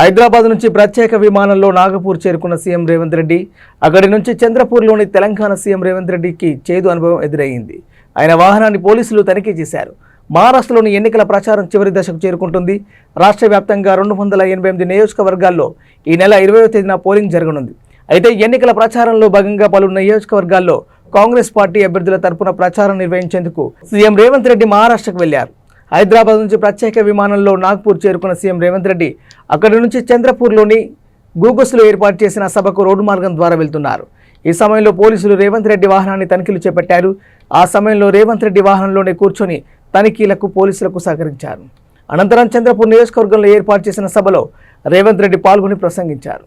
హైదరాబాద్ నుంచి ప్రత్యేక విమానంలో నాగపూర్ చేరుకున్న సీఎం రేవంత్ రెడ్డి అక్కడి నుంచి చంద్రపూర్లోని తెలంగాణ సీఎం రేవంత్ రెడ్డికి చేదు అనుభవం ఎదురయ్యింది ఆయన వాహనాన్ని పోలీసులు తనిఖీ చేశారు. మహారాష్ట్రలోని ఎన్నికల ప్రచారం చివరి దశకు చేరుకుంటుంది. రాష్ట్ర వ్యాప్తంగా రెండు వందల ఎనభై ఎనిమిది నియోజకవర్గాల్లో ఈ నెల ఇరవయో తేదీన పోలింగ్ జరగనుంది. అయితే ఎన్నికల ప్రచారంలో భాగంగా పలు నియోజకవర్గాల్లో కాంగ్రెస్ పార్టీ అభ్యర్థుల తరపున ప్రచారం నిర్వహించేందుకు సీఎం రేవంత్ రెడ్డి మహారాష్ట్రకు వెళ్ళారు. హైదరాబాద్ నుంచి ప్రత్యేక విమానంలో నాగ్పూర్ చేరుకున్న సీఎం రేవంత్ రెడ్డి అక్కడి నుంచి చంద్రపూర్లోని గూగస్లో ఏర్పాటు చేసిన సభకు రోడ్డు మార్గం ద్వారా వెళ్తున్నారు. ఈ సమయంలో పోలీసులు రేవంత్ రెడ్డి వాహనాన్ని తనిఖీలు చేపట్టారు. ఆ సమయంలో రేవంత్ రెడ్డి వాహనంలోనే కూర్చొని తనిఖీలకు పోలీసులకు సహకరించారు. అనంతరం చంద్రపూర్ నియోజకవర్గంలో ఏర్పాటు చేసిన సభలో రేవంత్ రెడ్డి పాల్గొని ప్రసంగించారు.